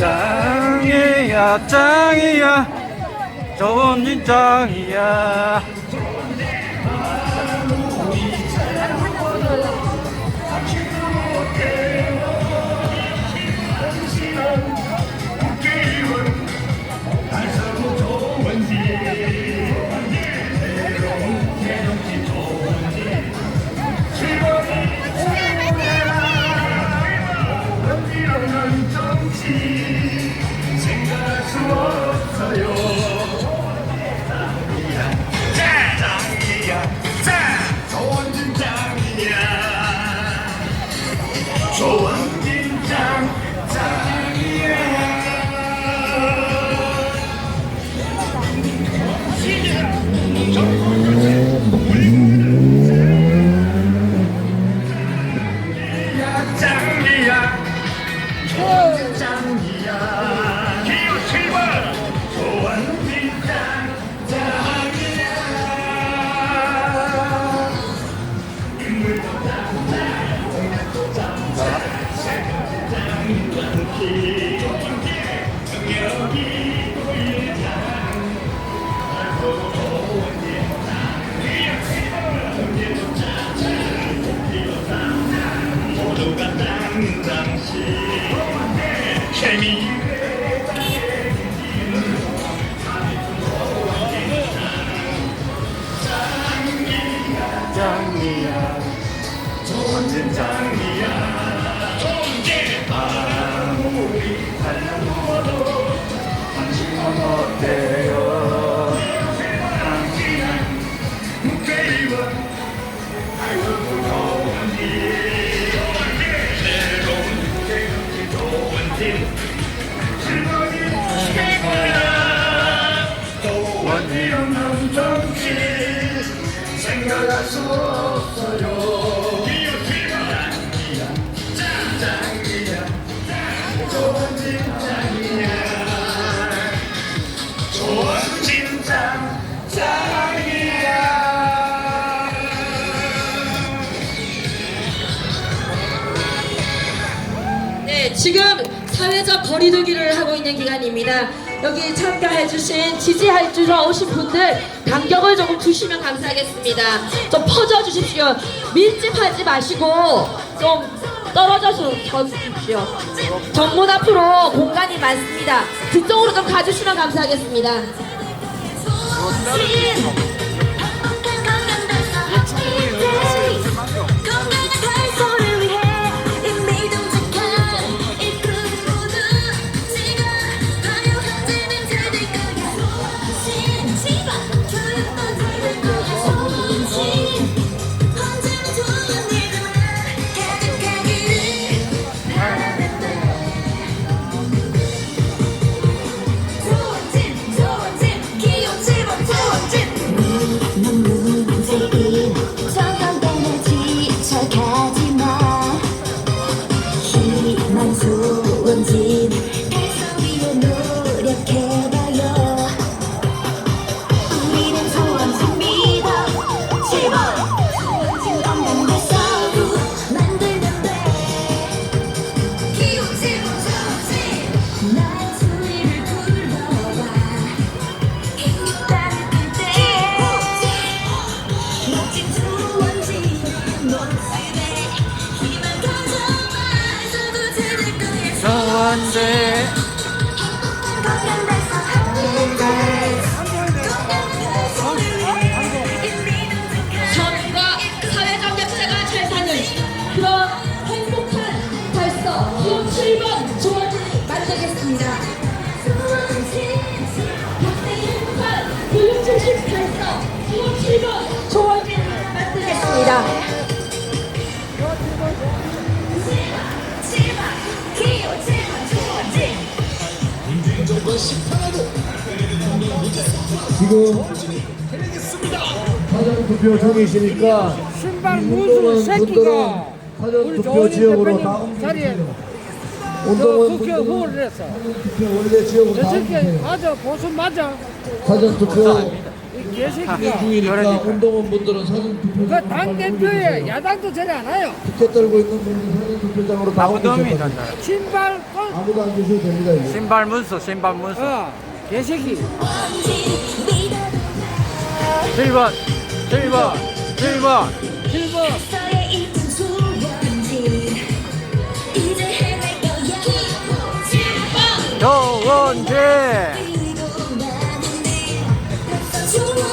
짱이야 짱이야. 좋은 짱이야 거리두기를 하고 있는 기간입니다. 여기 참가해주신 지지해주러 오신 분들 간격을 조금 두시면 감사하겠습니다. 좀 퍼져 주십시오. 밀집하지 마시고 좀 떨어져서 서 주십시오. 정문 앞으로 공간이 많습니다. 그쪽으로 좀 가주시면 감사하겠습니다. 지금 사전 투표 중이시니까 신발 무슨 새끼가 사전 투표 지역으로 다저 운동은 국회 후보를 했어. 원래 지역으로 저다 옮기세요. 맞아 보수 맞아. 사전 투표 개새끼야. 그러니까 아, 운동원 분들은 사진 투표장 그당 대표에 야당도 저리 안 와요. 티켓 들고 있는 분들 사진 투표장으로 나무덤이 나오고 된다. 신발 꼴. 아무도 안 주셔도 됩니다. 이거. 신발 문서, 신발 문서. 어, 개새끼. 7번, 7번, 7번. 7번. 조원재. You.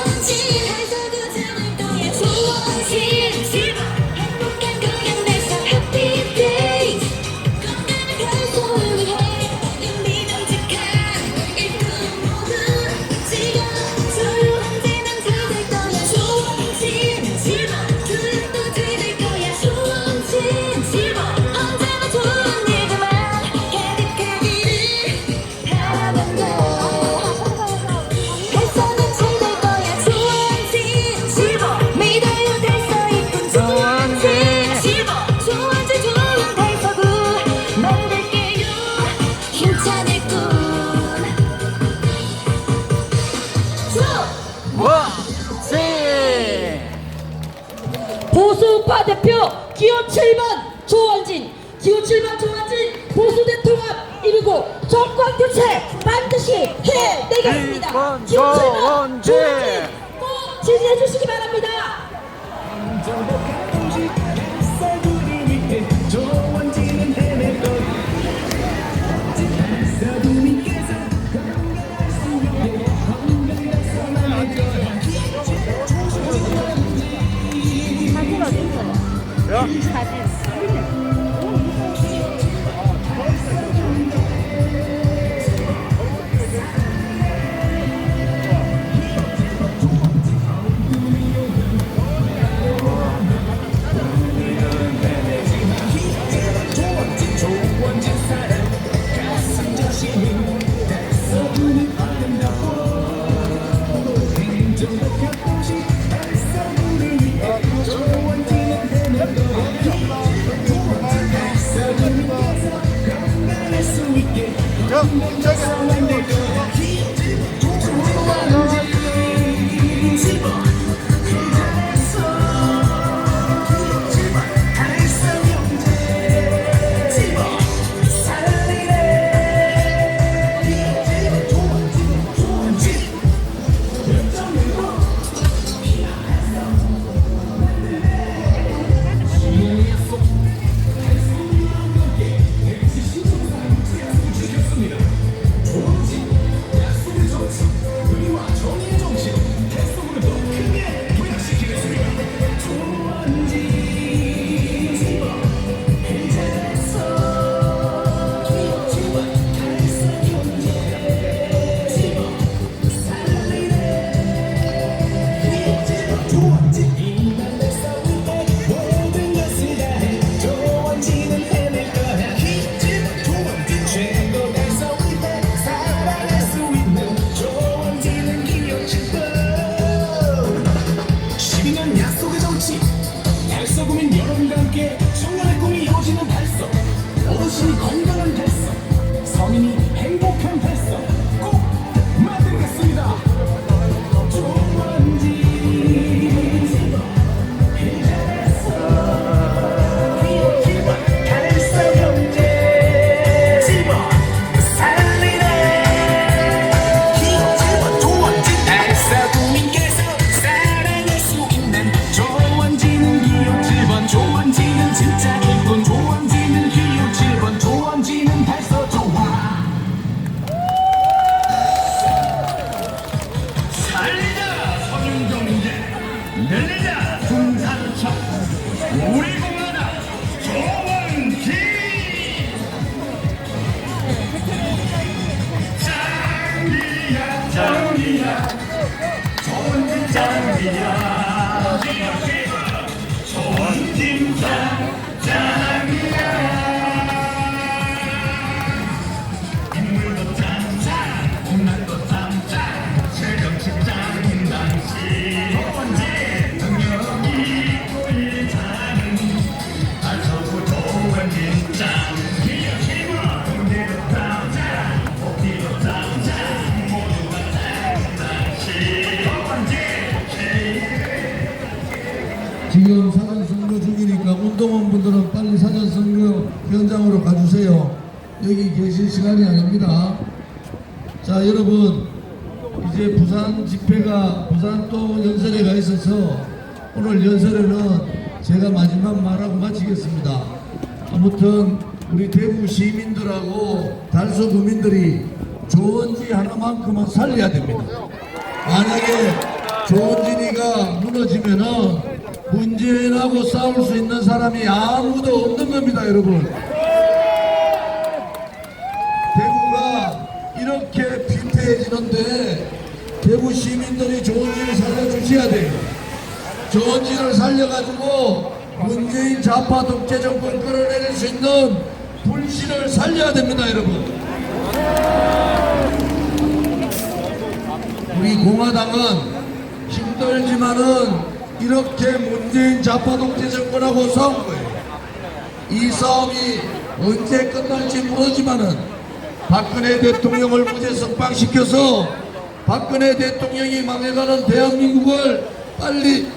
우리 지금 사전 선거 중이니까 운동원 분들은 빨리 사전 선거 현장으로 가주세요. 여기 계실 시간이 아닙니다. 자 여러분 이제 부산 집회가 부산 또 연설에 가 있어서 오늘 연설에는 제가 마지막 말하고 마치겠습니다. 아무튼 우리 대구 시민들하고 달서 구민들이 조원지 하나만큼은 살려야 됩니다. 만약에 조원진이가 무너지면은 문재인하고 싸울 수 있는 사람이 아무도 없는 겁니다, 여러분. 대구가 이렇게 피폐해지는데 대구 시민들이 조원진을 살려주셔야 돼요. 조원진을 살려가지고 문재인 좌파 독재 정권 끌어내릴 수 있는 불신을 살려야 됩니다, 여러분. 우리 공화당은 힘들지만은 이렇게 문재인 좌파 독재 정권하고 싸운 거예요. 이 싸움이 언제 끝날지 모르지만은 박근혜 대통령을 무죄 석방시켜서 박근혜 대통령이 망해가는 대한민국을 빨리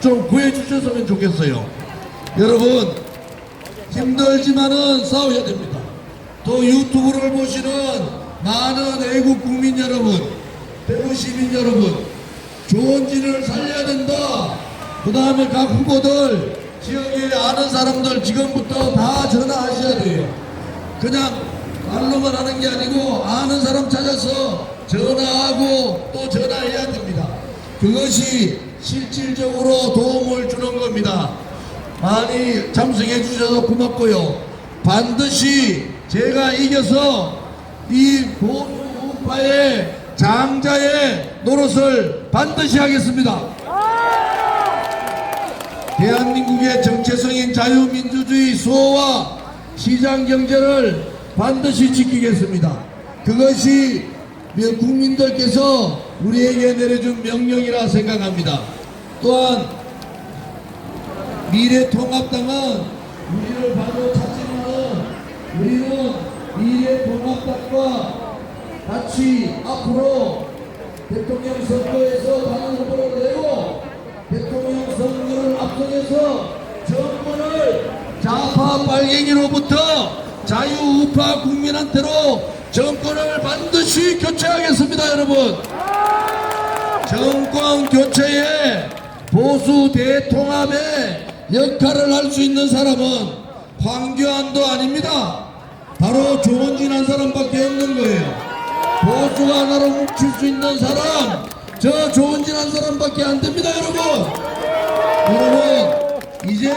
좀 구해주셨으면 좋겠어요. 여러분 힘들지만은 싸워야 됩니다. 또 유튜브를 보시는 많은 애국 국민 여러분, 대구 시민 여러분, 조원진을 살려야 된다. 그 다음에 각 후보들, 지역에 아는 사람들 지금부터 다 전화하셔야 돼요. 그냥 말로만 하는 게 아니고 아는 사람 찾아서 전화하고 또 전화해야 됩니다. 그것이 실질적으로 도움을 주는 겁니다. 많이 참석해 주셔서 고맙고요. 반드시 제가 이겨서 이 보수 우파의 장자의 노릇을 반드시 하겠습니다. 대한민국의 정체성인 자유민주주의 수호와 시장 경제를 반드시 지키겠습니다. 그것이 국민들께서 우리에게 내려준 명령이라 생각합니다. 또한 미래통합당은 우리를 바로 찾지만은 우리는 미래통합당과 같이 앞으로 대통령 선거에서 당원 후보를 내고 대통령 선거를 앞서서 정권을 좌파 빨갱이로부터 자유우파 국민한테로 정권을 반드시 교체하겠습니다 여러분 정권 교체에 보수 대통합의 역할을 할 수 있는 사람은 황교안도 아닙니다. 바로 조원진 한 사람밖에 없는 거예요. 보수가 하나로 뭉칠 수 있는 사람, 저 조원진 한 사람밖에 안 됩니다, 여러분. 여러분, 이제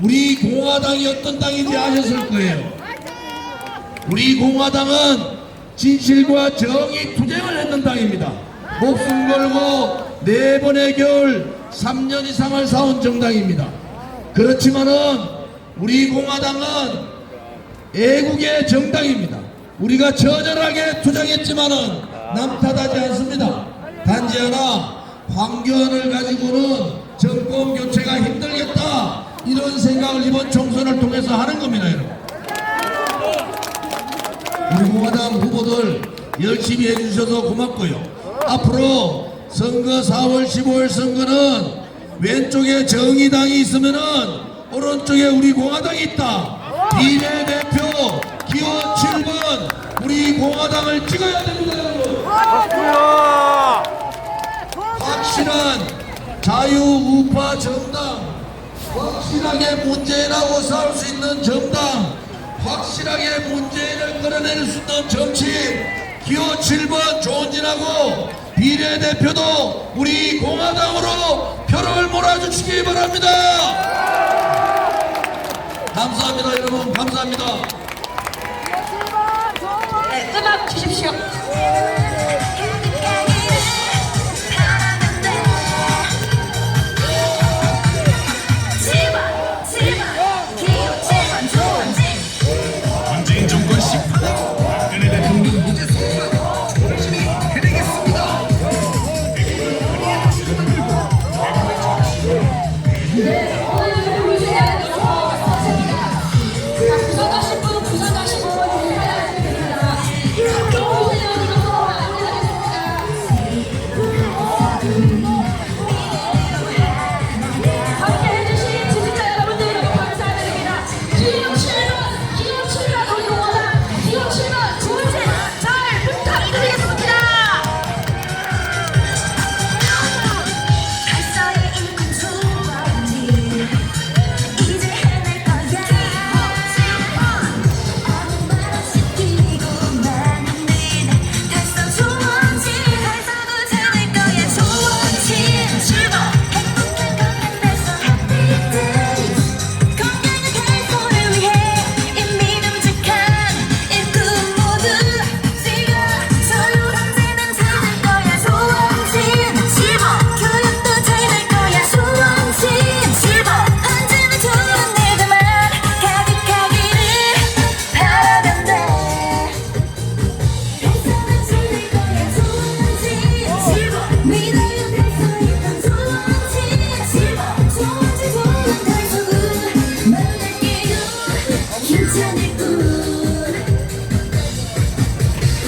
우리 공화당이 어떤 당인지 아셨을 거예요. 우리 공화당은 진실과 정의 투쟁을 했는 당입니다. 목숨 걸고 네 번의 겨울 3년 이상을 싸운 정당입니다. 그렇지만은 우리 공화당은 애국의 정당입니다. 우리가 처절하게 투쟁했지만은 남탓하지 않습니다. 단지 하나 황교안을 가지고는 정권 교체가 힘들겠다 이런 생각을 이번 총선을 통해서 하는 겁니다, 여러분. 우리 공화당 후보들 열심히 해주셔서 고맙고요. 앞으로 선거 4월 15일 선거는 왼쪽에 정의당이 있으면은 오른쪽에 우리 공화당이 있다. 비례대표 기호 7번 우리 공화당을 찍어야 됩니다, 여러분. 확실한 자유우파 정당, 확실하게 문재인하고 싸울 수 있는 정당, 확실하게 문재인을 끌어낼 수 있는 정치인, 기호 7번 조은진하고 비례대표도 우리 공화당으로 표를 몰아주시기 바랍니다. 감사합니다, 여러분. 감사합니다. 네, 음악 주십시오.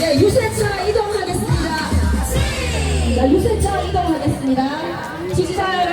네, 유세차 이동하겠습니다. 자, 유세차 이동하겠습니다. 지지자